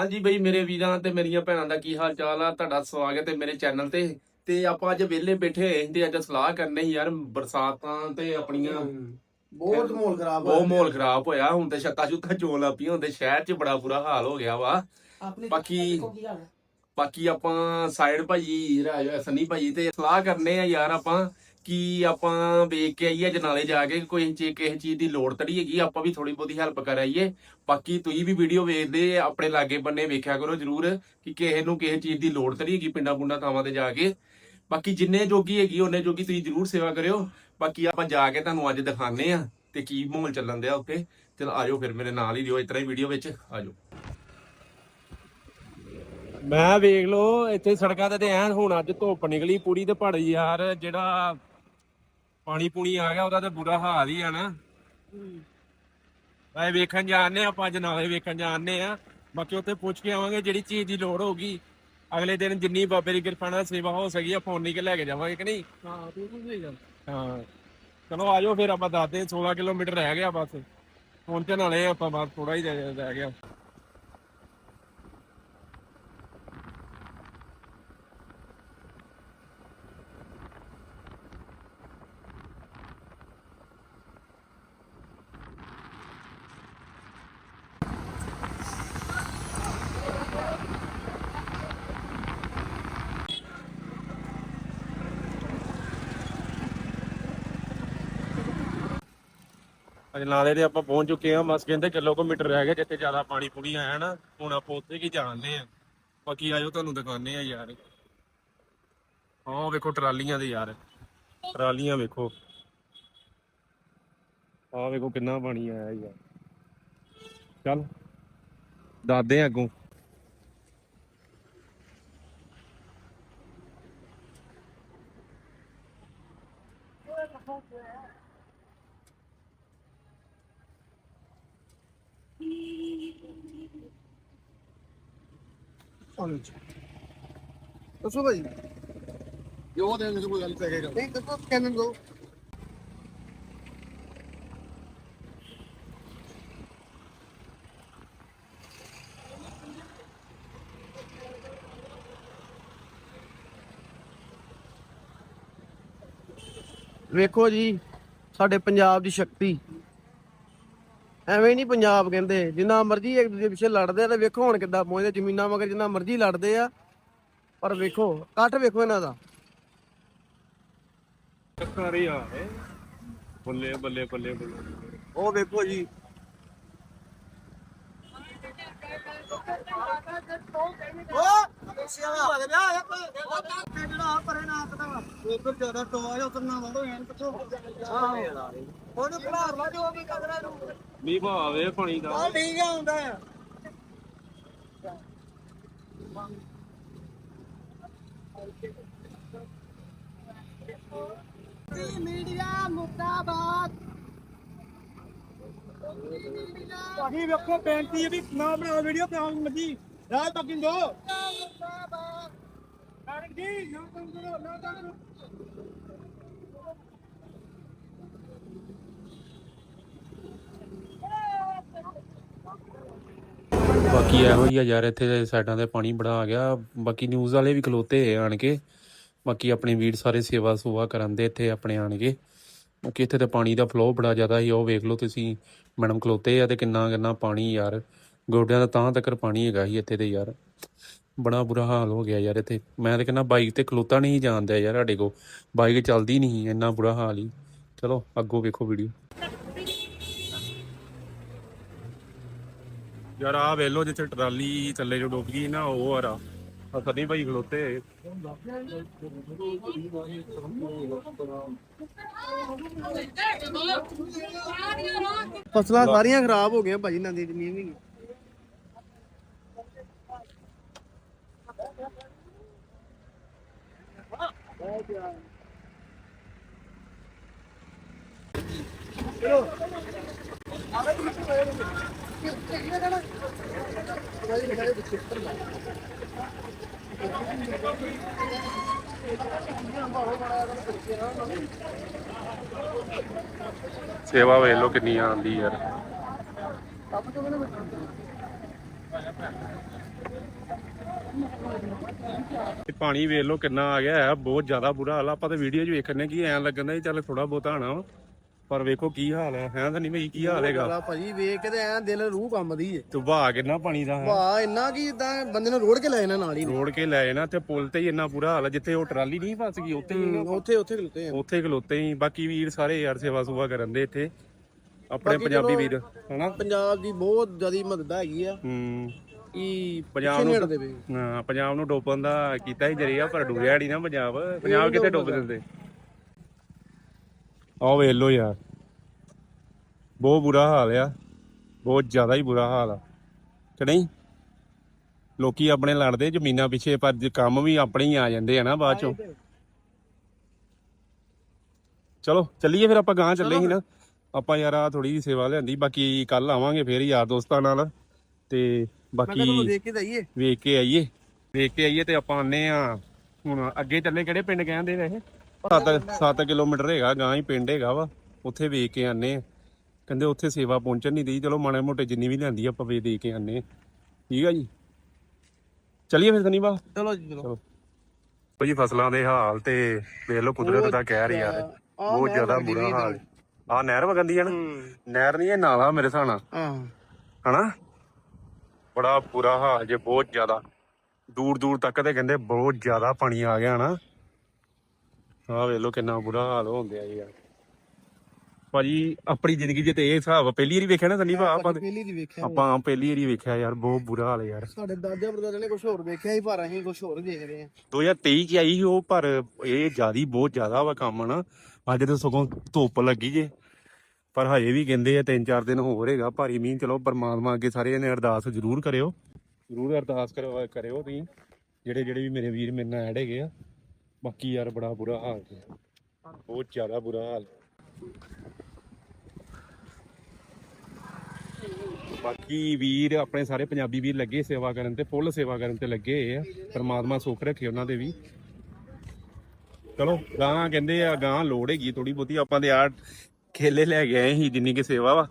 ਹਾਂਜੀ ਬਈ ਮੇਰੇ ਵੀਰਾਂ ਤੇ ਮੇਰੀਆਂ ਭੈਣਾਂ ਦਾ ਕੀ ਹਾਲ ਚਾਲ ਆ? ਤੁਹਾਡਾ ਸਵਾਗਤ ਹੈ ਮੇਰੇ ਚੈਨਲ ਤੇ। ਤੇ ਆਪਾਂ ਅੱਜ ਵਿਹਲੇ ਬੈਠੇ ਹੋਏ ਤੇ ਅੱਜ ਸਲਾਹ ਕਰਨੇ ਸੀ ਯਾਰ ਬਰਸਾਤਾਂ ਤੇ ਆਪਣੀਆਂ ਬਹੁਤ ਮਾਹੌਲ ਖਰਾਬ ਬਹੁਤ ਮਾਹੌਲ ਖਰਾਬ ਹੋਇਆ। ਹੁਣ ਤੇ ਛੱਤਾਂ ਛੁੱਤਾਂ ਚੋਣ ਲੱਗ ਪਈਆਂ ਹੁਣ ਤੇ ਸ਼ਹਿਰ 'ਚ ਬੜਾ ਬੁਰਾ ਹਾਲ ਹੋ ਗਿਆ ਵਾ। ਬਾਕੀ ਬਾਕੀ ਆਪਾਂ ਸਾਈਡ ਭਾਜੀ ਰਾਜ- ਸਨੀ ਭਾਜੀ ਤੇ ਸਲਾਹ ਕਰਨੇ ਆ ਯਾਰ ਆਪਾਂ। ਕਿ ਆਪਾਂ ਵੇਖ ਕੇ ਆਈਏ ਜਨਾਲੇ ਜਾ ਕੇ ਕੋਈ ਚੀਜ਼ ਕਿਸੇ ਚੀਜ਼ ਦੀ ਲੋੜ ਤੜੀ ਹੈਗੀ, ਆਪਾਂ ਵੀ ਥੋੜੀ ਬਹੁਤੀ ਹੈਲਪ ਕਰ ਆਈਏ। ਬਾਕੀ ਤੁਸੀਂ ਵੀ ਵੀਡੀਓ ਵੇਖਦੇ ਆਪਣੇ ਲਾਗੇ ਬੰਨੇ ਵੇਖਿਆ ਕਰੋ ਜਰੂਰ ਕਿ ਕਿਸੇ ਨੂੰ ਕਿਸੇ ਚੀਜ਼ ਦੀ ਲੋੜ ਤੜੀ ਹੈਗੀ ਪਿੰਡਾਂ ਪੁੰਡਾਂ ਥਾਵਾਂ ਤੇ ਜਾ ਕੇ। ਬਾਕੀ ਜਿੰਨੇ ਜੋਗੀ ਹੈਗੀ, ਉਹਨੇ ਜੋਗੀ ਤੁਸੀਂ ਜਰੂਰ ਸੇਵਾ ਕਰਿਓ। ਬਾਕੀ ਆਪਾਂ ਜਾ ਕੇ ਤੁਹਾਨੂੰ ਅੱਜ ਦਿਖਾਣੇ ਆ ਤੇ ਕੀ ਮਾਹੌਲ ਚੱਲਣ ਦਿਆ ਉੱਤੇ ਚਲ ਆਜੋ ਫਿਰ ਮੇਰੇ ਨਾਲ ਹੀ ਦਿਓ, ਇਸ ਤਰ੍ਹਾਂ ਹੀ ਵੀਡੀਓ ਵਿੱਚ। ਆਜੋ। ਮੈਂ ਵੇਖ ਲੋ ਇੱਥੇ ਸੜਕਾਂ ਤੇ ਤੇ ਐਨ ਹੁਣ ਅੱਜ ਧੁੱਪ ਨਿਕਲੀ ਪੂਰੀ ਤੇ ਪੜ ਯਾਰ, ਜਿਹੜਾ ਪਾਣੀ ਪੂਣੀ ਆ ਗਿਆ ਉਹਦਾ ਤੇ ਬੁਰਾ ਹਾਲ ਹੀ ਆ ਨਾ। ਐ ਵੇਖਣ ਜਾਣਦੇ ਆਪਾਂ ਅੱਜ ਨਾਲੇ ਵੇਖਣ ਜਾਣਦੇ ਆ। ਬਾਕੀ ਉੱਥੇ ਪੁੱਛ ਕੇ ਆਵਾਂਗੇ ਜਿਹੜੀ ਚੀਜ਼ ਦੀ ਲੋੜ ਹੋਊਗੀ। ਅਗਲੇ ਦਿਨ ਜਿੰਨੀ ਬਾਬੇ ਦੀ ਕਿਰਪਾ ਨਾਲ ਸੇਵਾ ਹੋ ਸਕੀ ਆ ਫੋਨ ਨਹੀਂ ਕੇ ਲੈ ਕੇ ਜਾਵਾਂਗੇ ਕਿ ਨਹੀਂ? ਹਾਂ ਬਿਲਕੁਲ ਸਹੀ ਗੱਲ। ਹਾਂ। ਚਲੋ ਆਜੋ ਫਿਰ ਆਪਾਂ ਦੱਸਦੇ ਹਾਂ, 16 ਕਿਲੋਮੀਟਰ ਰਹਿ ਗਿਆ ਬਸ। ਪਹੁੰਚਣ ਵਾਲੇ ਆ ਆਪਾਂ ਬਸ ਥੋੜਾ ਹੀ ਰਹਿ ਗਿਆ। ਅਜ ਨਾਲੇ ਆਪਾਂ ਪਹੁੰਚ ਚੁੱਕੇ ਆ ਬਸ ਕਹਿੰਦੇ ਕਿਲੋਮੀਟਰ ਰਹਿ ਗਿਆ ਜਿੱਥੇ ਜ਼ਿਆਦਾ ਪਾਣੀ ਪੂਣੀ ਆਇਆ ਨਾ, ਹੁਣ ਆਪਾਂ ਉੱਥੇ ਕੀ ਜਾਣਦੇ ਆ ਬਾਕੀ ਆਜੋ ਤੁਹਾਨੂੰ ਦਿਖਾਉਂਦੇ ਆ ਯਾਰ। ਆਹ ਵੇਖੋ ਟਰਾਲੀਆਂ ਦੇ ਯਾਰ। ਟਰਾਲੀਆਂ ਵੇਖੋ। ਆਹ ਵੇਖੋ ਕਿੰਨਾ ਪਾਣੀ ਆਇਆ ਯਾਰ। ਚੱਲ ਦਾਦੇ ਅੱਗੋਂ। ਦੱਸੋ ਭਾਈ ਜੋ ਦੇ ਨੂੰ ਕੋਈ ਗੱਲ ਕਰੇਗਾ ਨਹੀਂ ਦੱਸੋ ਕਹਿੰਦੇ ਦੋ ਵੇਖੋ ਜੀ ਸਾਡੇ ਪੰਜਾਬ ਦੀ ਸ਼ਕਤੀ ਐਵੇਂ ਨਹੀਂ ਪੰਜਾਬ ਕਹਿੰਦੇ ਜਿੰਨਾ ਮਰਜ਼ੀ ਇੱਕ ਦੂਜੇ ਪਿੱਛੇ ਲੜਦੇ ਆ ਤੇ ਵੇਖੋ ਹੁਣ ਕਿੱਦਾਂ ਪਹੁੰਚਦੇ ਜ਼ਮੀਨਾਂ ਮਗਰ ਜਿੰਨਾ ਮਰਜ਼ੀ ਲੜਦੇ ਆ ਪਰ ਵੇਖੋ ਇਕੱਠ ਵੇਖੋ ਇਹਨਾਂ ਦਾ। ਚੱਕਰ ਹੀ ਆ। ਬੱਲੇ ਬੱਲੇ ਬੱਲੇ ਬੱਲੇ। ਉਹ ਵੇਖੋ ਜੀ। ਮੀਂਹ ਭਾਵੇ ਪਾਣੀ ਦਾ। ਮੀਡੀਆ ਮੁਰਦਾਬਾਦ। ਭਾਜੀ ਵੇਖੋ ਬੇਨਤੀ ਹੈ ਵੀ ਨਾ ਬਣਾਓ ਵੀਡੀਓ ਤੇ ਆਉਂ ਮੱਜੀ ਰਾਜ ਪੱਕਿੰਗ ਦੋ। ਮੁਰਦਾਬਾਦ। ਨਾਨਕ ਜੀ ਨਾ ਕਰੋ ਨਾ ਤੰਗ ਬਾਕੀ ਇਹੋ ਹੀ ਆ ਯਾਰ, ਇੱਥੇ ਸਾਈਡਾਂ ਤੇ ਪਾਣੀ ਬੜਾ ਆ ਗਿਆ। ਬਾਕੀ ਨਿਊਜ਼ ਵਾਲੇ ਵੀ ਖਲੋਤੇ ਆਣ ਕੇ। ਬਾਕੀ ਆਪਣੇ ਵੀਰ ਸਾਰੇ ਸੇਵਾ ਸੁਵਾ ਕਰਨ ਦੇ ਇੱਥੇ ਆਪਣੇ ਆਣ ਕੇ। ਬਾਕੀ ਇੱਥੇ ਤੇ ਪਾਣੀ ਦਾ ਫਲੋ ਬੜਾ ਜ਼ਿਆਦਾ ਸੀ। ਉਹ ਵੇਖ ਲਓ ਤੁਸੀਂ, ਮੈਡਮ ਖਲੋਤੇ ਆ ਤੇ ਕਿੰਨਾ ਕਿੰਨਾ ਪਾਣੀ ਯਾਰ। ਗੋਡਿਆਂ ਦਾ ਤਾਂ ਤੱਕ ਪਾਣੀ ਹੈਗਾ ਸੀ ਇੱਥੇ ਤੇ ਯਾਰ। ਬੜਾ ਬੁਰਾ ਹਾਲ ਹੋ ਗਿਆ ਯਾਰ ਇੱਥੇ। ਮੈਂ ਤਾਂ ਕਹਿੰਦਾ ਬਾਈਕ ਤੇ ਖਲੋਤਾ ਨਹੀਂ ਜਾਂਦਾ ਯਾਰ ਸਾਡੇ ਕੋ ਬਾਈਕ ਚੱਲਦੀ ਨਹੀਂ ਇੰਨਾ ਬੁਰਾ ਹਾਲ ਹੀ ਚਲੋ, ਅੱਗੋਂ ਵੇਖੋ ਵੀਡੀਓ ਯਾਰ ਆ ਵੇਖ ਜਿੱਥੇ ਟਰਾਲੀ ਥੱਲੇ ਜੋ ਡੁੱਬ ਗਈ ਨਾ, ਉਹ ਆ ਰਾ। ਆ ਸਦੀ ਭਾਈ ਖਲੋਤੇ ਫਸਲਾਂ ਸਾਰੀਆਂ ਖਰਾਬ ਹੋ ਗਈਆਂ ਭਾਜੀ ਨਾ ਜ਼ਮੀਨ ਵੀ ਸੇਵਾ ਵੇਖ ਲਓ ਕਿੰਨੀ ਆਂਦੀ ਯਾਰ। ਇਹ ਪਾਣੀ ਵੇਖ ਲੋ ਕਿੰਨਾ ਆ ਗਿਆ ਹੈ, ਬਹੁਤ ਜ਼ਿਆਦਾ ਬੁਰਾ ਹਾਲ ਆ। ਆਪਾਂ ਤਾਂ ਵੀਡੀਓ 'ਚ ਵੇਖਣੇ ਕੀ ਐਂ ਲੱਗਦਾ ਜੀ ਚੱਲ ਥੋੜਾ ਬਹੁਤਾ ਆਣਾ ਪਰ ਵੇਖੋ ਕੀ ਹਾਲ ਹੈ। ਹੈ ਤਾਂ ਨਹੀਂ ਬਈ ਕੀ ਹਾਲ ਹੈਗਾ? ਬੜਾ ਭਾਜੀ ਵੇਖ ਕੇ ਤੇ ਐ ਦਿਲ ਰੂਹ ਕੰਬਦੀ ਏ। ਤੇ ਵਹਾ ਕਿੰਨਾ ਪਾਣੀ ਦਾ ਹੈ। ਵਾਹ ਇੰਨਾ ਕੀ ਇਦਾਂ ਬੰਦੇ ਨੂੰ ਰੋੜ ਕੇ ਲੈ ਜਾਣਾ ਨਾਲ ਹੀ ਰੋੜ ਕੇ ਲੈ ਜਾਣਾ ਤੇ ਪੁਲ ਤੇ ਹੀ ਇੰਨਾ ਬੁਰਾ ਹਾਲ ਹੈ ਜਿੱਥੇ ਉਹ ਟਰਾਲੀ ਨਹੀਂ ਫਸ ਗਈ ਉੱਥੇ ਹੀ ਉੱਥੇ ਉੱਥੇ ਖਲੋਤੇ ਆ। ਉੱਥੇ ਖਲੋਤੇ ਹੀ ਬਾਕੀ ਵੀਰ ਸਾਰੇ ਯਾਰ ਸੇਵਾ ਸੁਵਾ ਕਰਨ ਦੇ ਇੱਥੇ। ਆਪਣੇ ਪੰਜਾਬੀ ਵੀਰ ਹਨਾ? ਪੰਜਾਬ ਦੀ ਬਹੁਤ ਜ਼ਿਆਦੀ ਮਦਦ ਹੈਗੀ ਆ। ਹੂੰ। ਕਿ ਪੰਜਾਬ ਨੂੰ ਨਹੀਂ ਹਟਦੇ ਪਏ। ਹਾਂ ਪੰਜਾਬ ਨੂੰ ਡੋਬਣ ਦਾ ਕੀਤਾ ਹੀ ਜਰੀਆ ਪਰ ਡੁੱਬਿਆ ਨਹੀਂ ਨਾ ਪੰਜਾਬ। ਪੰਜਾਬ ਕਿੱਥੇ ਡੁੱਬ ਦਿੰਦੇ? ਆਹ ਵੇਖ ਲੋ ਯਾਰ। ਬਹੁਤ ਬੁਰਾ ਹਾਲ ਆ। ਬਹੁਤ ਜ਼ਿਆਦਾ ਹੀ ਬੁਰਾ ਹਾਲ ਆ। ਕਿ ਨਹੀਂ? ਲੋਕੀ ਆਪਣੇ ਲੜਦੇ ਜ਼ਮੀਨਾਂ ਪਿੱਛੇ ਪਰ ਕੰਮ ਵੀ ਆਪਣੇ ਹੀ ਆ ਜਾਂਦੇ ਆ ਨਾ ਬਾਅਦ ਚੋਂ। ਚਲੋ ਚੱਲੀਏ ਫਿਰ ਆਪਾਂ ਗਾਂ ਚੱਲੇ ਸੀ ਨਾ। ਆਪਾਂ ਯਾਰ ਆ ਥੋੜੀ ਜਿਹੀ ਸੇਵਾ ਲਿਆਂਦੀ ਬਾਕੀ ਕੱਲ ਆਵਾਂਗੇ ਫੇਰ ਯਾਰ ਦੋਸਤਾਂ ਨਾਲ। ਤੇ ਬਾਕੀ ਦੇਖ ਕੇ ਜਾਈਏ। ਵੇਖ ਕੇ ਆਈਏ। ਵੇਖ ਕੇ ਆਈਏ ਤੇ ਆਪਾਂ ਆਨੇ ਆ ਹੁਣ ਅੱਗੇ ਚੱਲੇ ਕਿਹੜੇ ਪਿੰਡ ਕਹਿੰਦੇ ਨੇ ਇਹ 7 7 ਕਿਲੋਮੀਟਰ ਹੈਗਾ ਗਾਂ ਹੀ ਪਿੰਡ ਹੈਗਾ ਵਾ। ਉੱਥੇ ਵੇਖ ਕੇ ਆਨੇ ਆ ਕਹਿੰਦੇ ਉੱਥੇ ਸੇਵਾ ਪਹੁੰਚਣ ਨਹੀਂ ਦੇਈ। ਚਲੋ ਮਾੜੇ ਮੋਟੇ ਜਿੰਨੀ ਵੀ ਲਿਆਂਦੀ ਆਪਾਂ ਵੇ ਦੇ ਕੇ ਆਨੇ ਆ ਠੀਕ ਆ ਜੀ? ਚਲਿਏ ਫਿਰ ਸਨੀਬਾ ਚਲੋ ਜੀ ਚਲੋ। ਉਹ ਜੀ ਫਸਲਾਂ ਦੇ ਹਾਲ ਤੇ ਵੇਖ ਲਓ ਕੁਦਰਤ ਦਾ ਕਹਿਰ ਯਾਰ। ਬਹੁਤ ਜ਼ਿਆਦਾ ਬੁਰਾ ਹਾਲ। ਆ ਨਹਿਰ ਵਗੰਦੀ ਆ ਨਾ? ਨਹਿਰ ਨਹੀਂ ਇਹ ਨਾਲਾ ਮੇਰੇ ਹਿਸਾਬ ਨਾਲ। ਹਾਂ। ਹਨਾ? ਬੜਾ ਬੁਰਾ ਹਾਲ ਜੇ ਬਹੁਤ ਜ਼ਿਆਦਾ। ਦੂਰ ਦੂਰ ਤੱਕ ਤੇ ਕਹਿੰਦੇ ਬਹੁਤ ਜ਼ਿਆਦਾ ਪਾਣੀ ਆ ਗਿਆ ਨਾ। ਆਹ ਵੇਖ ਲਓ ਕਿੰਨਾ ਬੁਰਾ ਹਾਲ ਹੁੰਦਿਆ ਯਾਰ। ਭਾਜੀ ਆਪਣੀ ਜ਼ਿੰਦਗੀ 'ਚ ਤੇ ਇਹ ਹਿਸਾਬ ਪਹਿਲੀ ਵਾਰੀ ਵੇਖਿਆ ਨਾ ਸੰਨੀ ਭਾ ਆਪਾਂ ਤੇ- ਪਹਿਲੀ ਦੀ ਵੇਖਿਆ ਆਪਾਂ ਪਹਿਲੀ ਵਾਰੀ ਵੇਖਿਆ ਯਾਰ ਬਹੁਤ ਬੁਰਾ ਹਾਲ ਯਾਰ। ਸਾਡੇ ਦਾਦੇ ਪੜਦਾਦੇ ਨੇ ਕੁਝ ਹੋਰ ਵੇਖਿਆ ਸੀ ਪਰ ਅਸੀਂ ਕੁਝ ਹੋਰ ਦੇਖ ਰਹੇ ਆ 2023 ਚ ਆਈ ਸੀ ਉਹ ਪਰ ਇਹ ਜਿਆਦੀ ਬਹੁਤ ਜ਼ਿਆਦਾ ਵਾ ਕੰਮ ਨਾ। ਅੱਜ ਤੇ ਸਗੋਂ ਧੁੱਪ ਲੱਗੀ ਜੇ। ਪਰ ਹਜੇ ਵੀ ਕਹਿੰਦੇ ਆ ਤਿੰਨ ਚਾਰ ਦਿਨ ਹੋਰ ਹੈਗਾ ਭਾਰੀ ਮੀਂਹ ਚਲੋ ਪਰਮਾਤਮਾ ਅੱਗੇ ਸਾਰੇ ਨੇ ਅਰਦਾਸ ਜ਼ਰੂਰ ਕਰਿਓ। ਜ਼ਰੂਰ ਅਰਦਾਸ ਕਰੋ ਕਰਿਓ ਤੁਸੀਂ। ਜਿਹੜੇ ਜਿਹੜੇ ਵੀ ਮੇਰੇ ਵੀਰ ਮੇਰੇ ਨਾਲ ਐਡ ਹੈਗੇ ਆ। ਬਾਕੀ ਯਾਰ ਬੜਾ ਬੁਰਾ ਹਾਲ ਹੈ ਬਹੁਤ ਜ਼ਿਆਦਾ ਬੁਰਾ ਹਾਲ ਬਾਕੀ ਵੀਰ, ਆਪਣੇ ਸਾਰੇ ਪੰਜਾਬੀ ਵੀਰ ਲੱਗੇ ਸੇਵਾ ਕਰਨ ਤੇ, ਫੁੱਲ ਸੇਵਾ ਕਰਨ ਤੇ ਲੱਗੇ ਆ। ਪਰਮਾਤਮਾ ਸੁੱਖ ਰੱਖੇ ਉਹਨਾਂ ਦੇ ਵੀ। ਚਲੋ, ਗਾਂ ਕਹਿੰਦੇ ਆ, ਗਾਂ ਲੋੜ ਹੈਗੀ ਥੋੜੀ ਬਹੁਤੀ। ਆਪਾਂ ਤੇ ਆ ਖੇਲੇ ਲੈ ਕੇ ਆਏ ਸੀ, ਜਿੰਨੀ ਕਿ ਸੇਵਾ ਵਾ।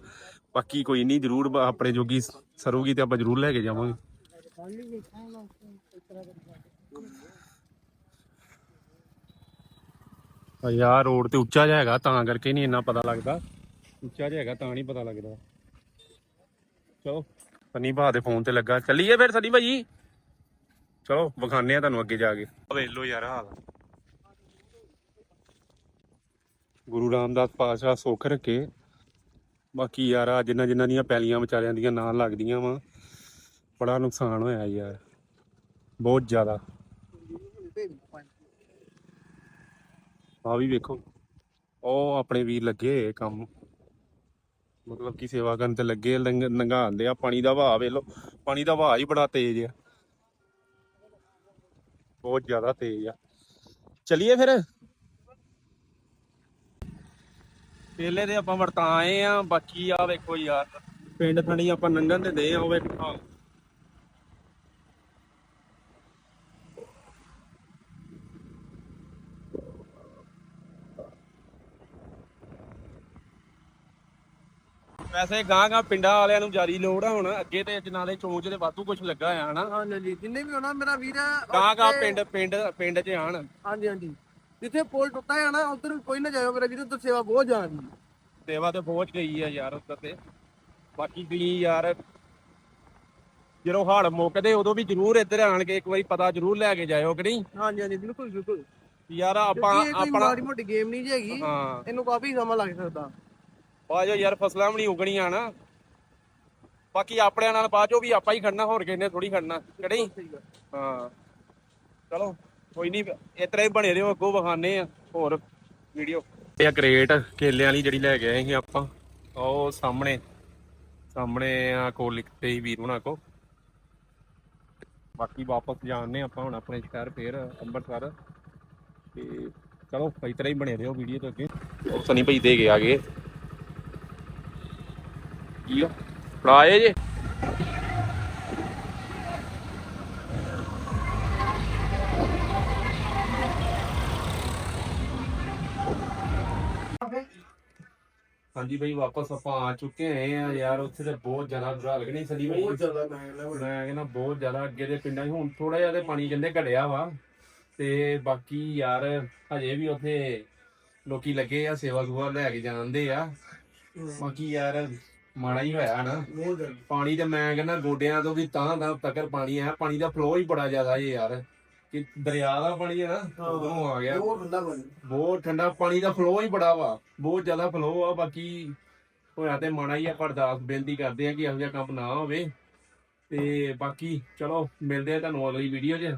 ਬਾਕੀ ਕੋਈ ਨਹੀਂ, ਜਰੂਰ ਆਪਣੇ ਜੋਗੀ ਸਰੂਗੀ ਤੇ ਆਪਾਂ ਜਰੂਰ ਲੈ ਕੇ ਜਾਵਾਂਗੇ। ਯਾਰ ਰੋਡ ਤੇ ਉੱਚਾ ਜਿਹਾ ਹੈਗਾ, ਤਾਂ ਕਰਕੇ ਨਹੀਂ ਇੰਨਾ ਪਤਾ ਲੱਗਦਾ। ਉੱਚਾ ਜਿਹਾ ਹੈਗਾ, ਤਾਂ ਨਹੀਂ ਪਤਾ ਲੱਗਦਾ। ਚਲੋ, ਸਨੀ ਭਾ ਦੇ ਫੋਨ ਤੇ ਲੱਗਾ। ਚੱਲੀਏ ਫਿਰ ਸਨੀ ਭਾਜੀ ਚਲੋ ਵਿਖਾਣੇ ਆ ਤੁਹਾਨੂੰ ਅੱਗੇ ਜਾ ਕੇ। ਵੇਖ ਲਓ ਯਾਰ, ਹਾਲ। ਗੁਰੂ ਰਾਮਦਾਸ ਪਾਤਸ਼ਾਹ ਸੁੱਖ ਰੱਖੇ। ਬਾਕੀ ਯਾਰ ਆ ਜਿੰਨਾ ਜਿੰਨਾ ਦੀਆਂ ਪੈਲੀਆਂ ਵਿਚਾਰਿਆਂ ਦੀਆਂ ਨਾਲ ਲੱਗਦੀਆਂ ਵਾ, ਬੜਾ ਨੁਕਸਾਨ ਹੋਇਆ ਯਾਰ। ਬਹੁਤ ਜ਼ਿਆਦਾ। ਆ ਵੀ ਵੇਖੋ। ਉਹ ਆਪਣੇ ਵੀਰ ਲੱਗੇ ਹੋਏ ਕੰਮ। ਮਤਲਬ ਕਿ ਸੇਵਾ ਕਰਨ ਤੇ ਲੱਗੇ ਨੰਗਾਉਂਦੇ ਆ। ਪਾਣੀ ਦਾ ਵਹਾਅ ਵੇਖ ਲਓ। ਪਾਣੀ ਦਾ ਵਹਾਅ ਹੀ ਬੜਾ ਤੇਜ਼ ਆ। ਬਹੁਤ ਜ਼ਿਆਦਾ ਤੇਜ਼ ਆ। ਚਲਿਏ ਫਿਰ? ਪਹਿਲੇ ਦੇ ਆਪਾਂ ਵਰਤਾਂ ਆਏ ਆ। ਬਾਕੀ ਆ ਵੇਖੋ ਯਾਰ। ਪਿੰਡ ਥਣੀ ਆਪਾਂ ਨੰਗਣ ਤੇ ਦੇ ਆ, ਉਹ ਵੇਖੋ। ਵੈਸੇ ਗਾਂ ਗਾਂ ਪਿੰਡਾਂ ਵਾਲਿਆਂ ਨੂੰ ਜਾਰੀ ਲੋੜ ਆ ਹੁਣ ਅੱਗੇ ਤੇ ਨਾਲੇ ਚੌਂਚ ਦੇ ਵਾਧੂ ਕੁਝ ਲੱਗਾ ਆ ਹਨਾ? ਹਾਂਜੀ ਜਿੰਨੇ ਵੀ ਹੋਣਾ ਮੇਰਾ ਵੀਰ ਗਾਂ ਗਾਂ ਪਿੰਡ ਪਿੰਡ ਪਿੰਡ 'ਚ ਆਣ। ਹਾਂਜੀ ਹਾਂਜੀ। ਜਿੱਥੇ ਪੁਲ ਟੁੱਟਾ ਹੈ ਨਾ ਉਧਰ ਕੋਈ ਨਾ ਜਾਇਓ ਮੇਰਾ ਵੀਰ ਉੱਧਰ ਸੇਵਾ ਬਹੁਤ ਜਾਂਦੀ ਸੇਵਾ ਤੇ ਪਹੁੰਚ ਗਈ ਆ ਯਾਰ ਉੱਧਰ ਤੇ। ਬਾਕੀ ਤੁਸੀਂ ਯਾਰ ਜਦੋਂ ਹਾੜ ਮੁੱਕਦੇ ਉਦੋਂ ਵੀ ਜ਼ਰੂਰ ਇੱਧਰ ਆਣ ਕੇ ਇੱਕ ਵਾਰੀ ਪਤਾ ਜ਼ਰੂਰ ਲੈ ਕੇ ਜਾਇਓ ਕਿ ਨਹੀਂ? ਹਾਂਜੀ ਹਾਂਜੀ ਬਿਲਕੁਲ ਬਿਲਕੁਲ। ਯਾਰ ਆਪਾਂ ਆਪਣਾ ਮਾੜੀ ਮੋਟੀ ਗੇਮ ਨਹੀਂ ਜੀ ਹੈਗੀ। ਹਾਂ। ਇਹਨੂੰ ਕਾਫੀ ਸਮਾਂ ਲੱਗ ਸਕਦਾ। ਬਾਜੋ ਯਾਰ ਫਸਲਾਂ ਵੀ ਨਹੀਂ ਉਗਣੀਆਂ ਨਾ। ਬਾਕੀ ਆਪਣਿਆਂ ਨਾਲ ਬਾਜੋ ਵੀ ਆਪਾਂ ਹੀ ਖੜਨਾ ਹੋਰ ਕਿੰਨੇ ਥੋੜੀ ਖੜਨਾ ਕਿ ਨਹੀਂ? ਹਾਂ। ਚਲੋ ਕੋਈ ਨਹੀਂ ਇਤਰਾ ਹੀ ਬਣੇ ਰਹੋ ਅੱਗੋਂ ਵਿਖਾਣੇ ਆ ਹੋਰ ਵੀਡੀਓ। ਇਹ ਆ ਕ੍ਰੇਟ ਕੇਲਿਆਂ ਵਾਲੀ ਜਿਹੜੀ ਲੈ ਕੇ ਆਏ ਸੀ ਆਪਾਂ ਉਹ ਸਾਹਮਣੇ ਸਾਹਮਣੇ ਆ ਕੋਲ ਲਿਖਤੇ ਹੀ ਵੀਰ ਹੁਣਾਂ ਕੋ ਬਾਕੀ ਵਾਪਸ ਜਾਣਨੇ ਆਪਾਂ ਹੁਣ ਆਪਣੇ ਸ਼ਹਿਰ ਫੇਰ ਅੰਮ੍ਰਿਤਸਰ ਤੇ ਚਲੋ ਇਸ ਤਰ੍ਹਾਂ ਹੀ ਬਣੇ ਰਹੋ ਵੀਡੀਓ ਤੋਂ ਅੱਗੇ। ਉਹ ਸਨੀ ਭਾਈ ਦੇ ਗਏ। ਕੀ ਆ। ਫੜਾਏ ਜੇ। ਹਾਂਜੀ ਬਈ ਵਾਪਸ ਆਪਾਂ ਆ ਚੁੱਕੇ ਆਏ ਆ ਯਾਰ ਉੱਥੇ ਤੇ ਬਹੁਤ ਜ਼ਿਆਦਾ ਬੁਰਾ ਹਾਲ ਨਹੀਂ ਸਲੀ ਬਈ? ਜ਼ਿਆਦਾ ਮੈਂ ਮੈਂ ਕਹਿੰਦਾ ਬਹੁਤ ਜ਼ਿਆਦਾ ਅੱਗੇ ਦੇ ਪਿੰਡਾਂ 'ਚ ਹੁਣ ਥੋੜਾ ਜਿਹਾ ਤੇ ਪਾਣੀ ਕਹਿੰਦੇ ਘਟਿਆ ਵਾ। ਤੇ ਬਾਕੀ ਯਾਰ ਹਜੇ ਵੀ ਉੱਥੇ ਲੋਕੀ ਲੱਗੇ ਆ ਸੇਵਾ ਸੁਵਾ ਲੈ ਕੇ ਜਾਂਦੇ ਆ। ਬਾਕੀ ਯਾਰ ਮਾੜਾ ਹੀ ਹੋਇਆ ਨਾ। ਪਾਣੀ ਤੇ ਮੈਂ ਕਹਿੰਦਾ ਗੋਡਿਆਂ ਤੋਂ ਵੀ ਤਾਂ ਦਾ ਤੱਕਰ ਪਾਣੀ ਆ ਪਾਣੀ ਦਾ ਫਲੋ ਹੀ ਬੜਾ ਜ਼ਿਆਦਾ ਏ ਯਾਰ। ਕਿ ਦਰਿਆ ਦਾ ਪਾਣੀ ਹੈ ਨਾ ਉਦੋਂ ਆ ਗਿਆ। ਬਹੁਤ ਠੰਡਾ ਪਾਣੀ। ਬਹੁਤ ਠੰਡਾ ਪਾਣੀ ਦਾ ਫਲੋ ਹੀ ਬੜਾ ਵਾ। ਬਹੁਤ ਜ਼ਿਆਦਾ ਫਲੋ ਆ ਬਾਕੀ ਹੋਇਆ ਤੇ ਮਾੜਾ ਹੀ ਆ ਪਰ ਅਰਦਾਸ ਬੇਨਤੀ ਕਰਦੇ ਆ ਕਿ ਇਹੋ ਜਿਹਾ ਕੰਮ ਨਾ ਹੋਵੇ। ਤੇ ਬਾਕੀ ਚਲੋ ਮਿਲਦੇ ਆ ਤੁਹਾਨੂੰ ਅਗਲੀ ਵੀਡੀਓ 'ਚ।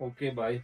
Okay bye